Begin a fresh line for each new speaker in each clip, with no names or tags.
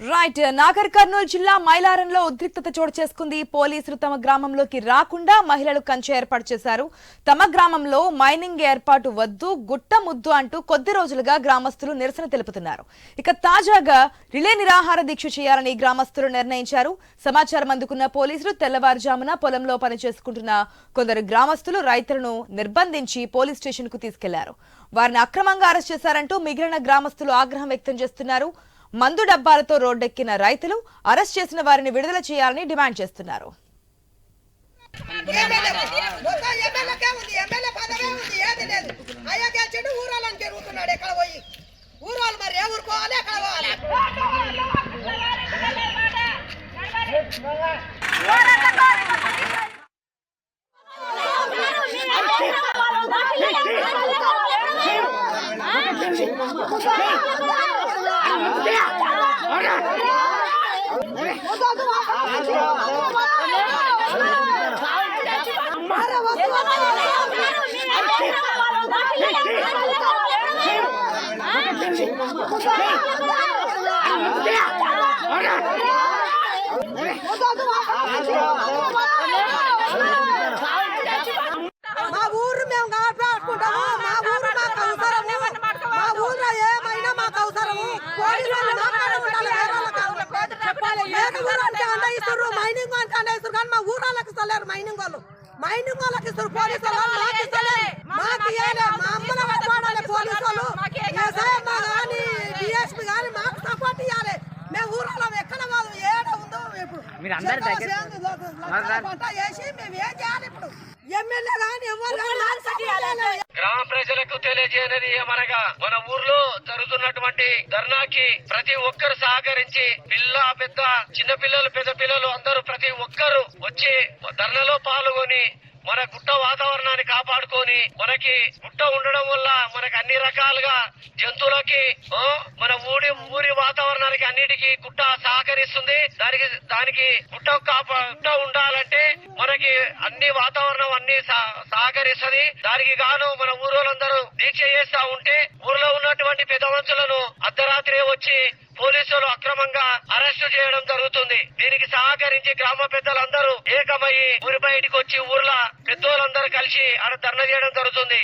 Right Nagar Kurnool జిల్లా మైలారంలో ఉద్రిక్తత చోటు చేసుకుంది. పోలీసులు తమ గ్రామంలోకి రాకుండా మహిళలు కంచె ఏర్పాటు చేశారు. తమ గ్రామంలో మైనింగ్ ఏర్పాటు వద్దు గుట్ట ముద్దు అంటూ కొద్ది రోజులుగా గ్రామస్తులు నిరసన తెలుపుతున్నారు. ఇక తాజాగా రిలే నిరాహార దీక్ష చేయాలని గ్రామస్తులు నిర్ణయించారు. సమాచారం అందుకున్న పోలీసులు తెల్లవారుజామున పొలంలో పనిచేసుకుంటున్న కొందరు గ్రామస్తులు రైతులను నిర్బంధించి పోలీస్ స్టేషన్కు తీసుకెళ్ళారు. వారిని అక్రమంగా అరెస్ట్ చేశారంటూ మిగిలిన గ్రామస్తులు ఆగ్రహం వ్యక్తం చేస్తున్నారు. మందు డబ్బాలతో రోడ్డెక్కిన రైతులు అరెస్ట్ చేసిన వారిని విడుదల చేయాలని డిమాండ్ చేస్తున్నారు.
ఎమ్మెల్యే మొత్తం ఎమ్మెల్యేకే ఉంది ఎమ్మెల్యే పదవే ఉంది ఏది ఊరాలని తిరుగుతున్నాడు ఎక్కడ పోయి ఊరాలు ఏ ఊరు పోవాలి ఎక్కడ పోవాలి మా ఊరు మేము కాపాడుకుంటాము మా ఊరు మాకు అవసరము మా ఊర్లో ఏమైనా మాకు అవసరము పోలీసు వాళ్ళు మాట్లాడే ఉండాలి వేరే వాళ్ళకి అవసరం. లేదు ఊరంటే అండయిస్తారు మైనింగ్ అంటే అండయిస్తారు కానీ మా ఊరాలకు ఇస్తలేరు మైనింగ్ వాళ్ళు. మైనింగ్ వాళ్ళకి ఇస్తారు పోలీసు వాళ్ళు మాకు ఇస్తలేరు మాకు మా అమ్మల కాపాడాలి పోలీసు వాళ్ళు. కానీ డిఎస్పీ కానీ మాకు సపోర్ట్ ఇవ్వాలి. మేము ఊరాలో ఎక్కడ వాళ్ళు ఏడ ఉందో ఇప్పుడు. పంట వేసి మేము ఏం చేయాలి ఇప్పుడు? ఎమ్మెల్యే కానీ ఎవరు కానీ.
గ్రామ ప్రజలకు తెలియజేయనది ఏమనగా మన ఊర్లో జరుగుతున్నటువంటి ధర్నాకి ప్రతి ఒక్కరు సహకరించి పిల్ల పెద్ద చిన్న పిల్లలు పెద్ద పిల్లలు అందరూ ప్రతి ఒక్కరు వచ్చి ధర్నలో పాల్గొని మన గుట్ట వాతావరణాన్ని కాపాడుకొని మనకి గుట్ట ఉండడం వల్ల మనకి అన్ని రకాలుగా జంతువులకి మన ఊరి ఊరి వాతావరణానికి అన్నిటికీ గుట్ట సహకరిస్తుంది. దానికి దానికి గుట్ట కాపా గుట్ట ఉండాలంటే మనకి అన్ని వాతావరణం అన్ని సహ- దానికి గాను మన ఊరోళ్ళందరూ దీక్ష చేస్తా ఉంటే ఊర్లో మనుషులను అర్ధరాత్రి వచ్చి పోలీసులు అక్రమంగా అరెస్టు చేయడం జరుగుతుంది. దీనికి సహకరించి గ్రామ పెద్దలందరూ ఏకమయ్యి ఊరి బయటికి వచ్చి ఊర్లో పెద్దోళ్ళందరూ కలిసి ఆడ ధర్నా చేయడం జరుగుతుంది.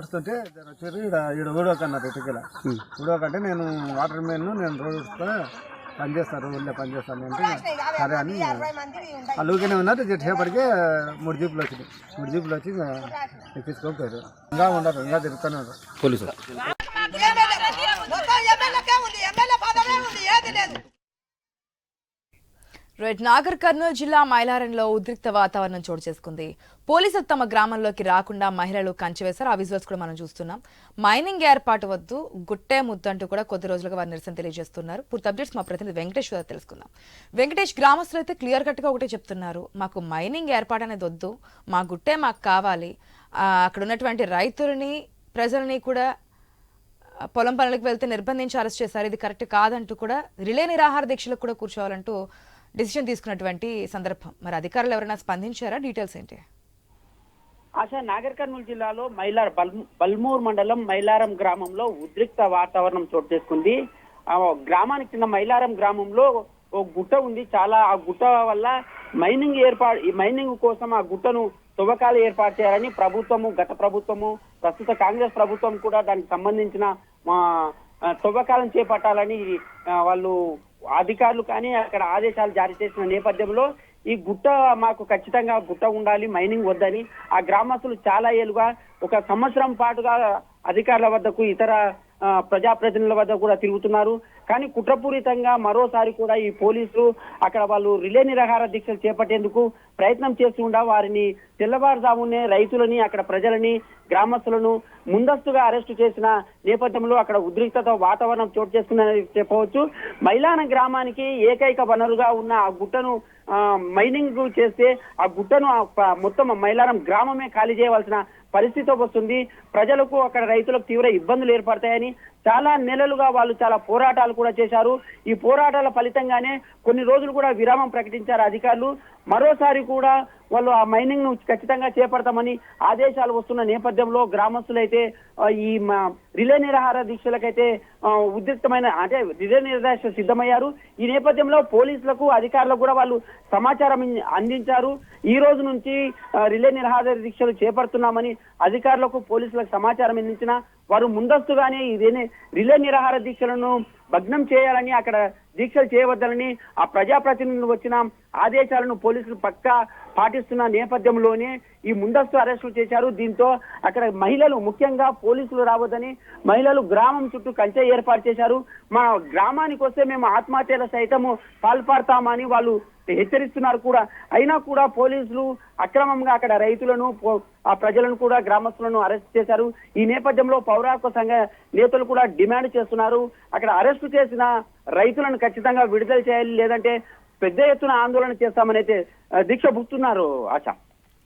వస్తుంటే వచ్చారు ఈడ ఈడ ఊడోకన్నారు ఇటుకల. ఊడోకంటే నేను వాటర్ మెయిన్ నేను రోజు వస్తే పని చేస్తాను ఊళ్ళో పని చేస్తాను అంటే సరే అని అలుగునే ఉన్నారు చేపటికే మూడు జీపులు వచ్చినాయి. మూడు జీపులు వచ్చి ఎక్కించుకొని పోయారు ఇంకా ఉండరు ఇంకా తిరుగుతున్నారు.
ఎమ్మెల్యే మొత్తం ఎమ్మెల్యేకే ఉంది ఎమ్మెల్యే పదవే ఉంది ఏది లేదు
రైట్ నాగర్ కర్నూలు జిల్లా మైలారంలో ఉద్రిక్త వాతావరణం చోటు చేసుకుంది. పోలీసులు తమ గ్రామంలోకి రాకుండా మహిళలు కంచి వేశారు. ఆ విజువల్స్ కూడా మనం చూస్తున్నాం. మైనింగ్ ఏర్పాటు వద్దు. గుట్టే ముద్దంటూ కూడా కొద్ది రోజులుగా వారు నిరసన తెలియజేస్తున్నారు. పూర్తి అప్డేట్స్ మా ప్రతినిధి వెంకటేష్ గారు తెలుసుకుందాం. వెంకటేష్ గ్రామస్తులు అయితే క్లియర్ కట్గా ఒకటే చెప్తున్నారు. మాకు మైనింగ్ ఏర్పాటు అనేది వద్దు. మా గుట్టే మాకు కావాలి. అక్కడ ఉన్నటువంటి రైతులని ప్రజల్ని కూడా పొలం పనులకు వెళ్తే నిర్బంధించి అరెస్ట్ చేశారు. ఇది కరెక్ట్ కాదంటూ కూడా రిలే నిరాహార దీక్షలకు కూడా కూర్చోవాలంటూ డిసిషన్ తీసుకున్నటువంటి సందర్భం. మరి అధికారులు ఎవరైనా స్పందించారా? డీటెయిల్స్ ఏంటి?
ఆశా నాగర్ కర్నూలు జిల్లాలో మైలార్ బల్ బల్మూర్ మండలం మైలారం గ్రామంలో ఉద్రిక్త వాతావరణం చోటు చేసుకుంది. గ్రామానికి చిన్న మైలారం గ్రామంలో ఓ గుట్ట ఉంది. చాలా ఆ గుట్ట వల్ల మైనింగ్ ఏర్పాటు మైనింగ్ కోసం ఆ గుట్టను తువ్వకాలు ఏర్పాటు చేయాలని ప్రభుత్వము గత ప్రభుత్వము ప్రస్తుత కాంగ్రెస్ ప్రభుత్వం కూడా దానికి సంబంధించిన మా తువ్వకాలను చేపట్టాలని వాళ్ళు అధికారులు కానీ అక్కడ ఆదేశాలు జారీ చేసిన నేపథ్యంలో ఈ గుట్ట మాకు ఖచ్చితంగా గుట్ట ఉండాలి మైనింగ్ వద్దని. ఆ గ్రామస్తులు చాలా ఏళ్ళుగా ఒక సంవత్సరం పాటుగా అధికారుల వద్దకు ఇతర ఆ, ప్రజాప్రతినిధుల వద్ద కూడా తిరుగుతున్నారు. కానీ కుట్రపూరితంగా మరోసారి కూడా ఈ పోలీసులు అక్కడ వాళ్ళు రిలే నిరాహార దీక్షలు చేపట్టేందుకు ప్రయత్నం చేస్తుండగా వారిని తెల్లవారుజామునే రైతులని అక్కడ ప్రజలని గ్రామస్తులను ముందస్తుగా అరెస్టు చేసిన నేపథ్యంలో అక్కడ ఉద్రిక్తత వాతావరణం చోటు చేసుకుందని చెప్పవచ్చు. మైలాన గ్రామానికి ఏకైక వనరుగా ఉన్న ఆ గుట్టను మైనింగ్ చేస్తే ఆ గుట్టను మొత్తం మైలారం గ్రామమే ఖాళీ చేయవలసిన పరిస్థితి వస్తుంది. ప్రజలకు అక్కడ రైతులకు తీవ్ర ఇబ్బందులు ఏర్పడతాయని చాలా నెలలుగా వాళ్ళు చాలా పోరాటాలు కూడా చేశారు. ఈ పోరాటాల ఫలితంగానే కొన్ని రోజులు కూడా విరామం ప్రకటించారు అధికారులు. మరోసారి కూడా వాళ్ళు ఆ మైనింగ్ను ఖచ్చితంగా చేపడతామని ఆదేశాలు వస్తున్న నేపథ్యంలో గ్రామస్తులైతే ఈ రిలే నిరాహార దీక్షలకైతే ఉద్రిక్తమైన అంటే రిలే నిరాహార సిద్ధమయ్యారు. ఈ నేపథ్యంలో పోలీసులకు అధికారులకు కూడా వాళ్ళు సమాచారం అందించారు. ఈ రోజు నుంచి రిలే నిరాహార దీక్షలు చేపడుతున్నామని అధికారులకు పోలీసులకు సమాచారం అందించిన వారు ముందస్తుగానే ఇదేనే రిలే నిరాహార దీక్షలను భగ్నం చేయాలని అక్కడ దీక్షలు చేయవద్దని ఆ ప్రజాప్రతినిధులు వచ్చిన ఆదేశాలను పోలీసులు పక్కా పాటిస్తున్న నేపథ్యంలోనే ఈ ముందస్తు అరెస్టులు చేశారు. దీంతో అక్కడ మహిళలు ముఖ్యంగా పోలీసులు రావద్దని మహిళలు గ్రామం చుట్టూ కంచె ఏర్పాటు చేశారు. మా గ్రామానికి వస్తే మేము ఆత్మహత్యల సైతము పాల్పడతామని వాళ్ళు హెచ్చరిస్తున్నారు కూడా. అయినా కూడా పోలీసులు అక్రమంగా అక్కడ రైతులను ఆ ప్రజలను కూడా గ్రామస్తులను అరెస్ట్ చేశారు. ఈ నేపథ్యంలో పౌరాక సంఘ నేతలు కూడా డిమాండ్ చేస్తున్నారు. అక్కడ అరెస్టు చేసిన రైతులను ఖచ్చితంగా విడుదల చేయాలి లేదంటే పెద్ద ఎత్తున ఆందోళన చేస్తామని అయితే దీక్ష పుస్తున్నారు ఆశ.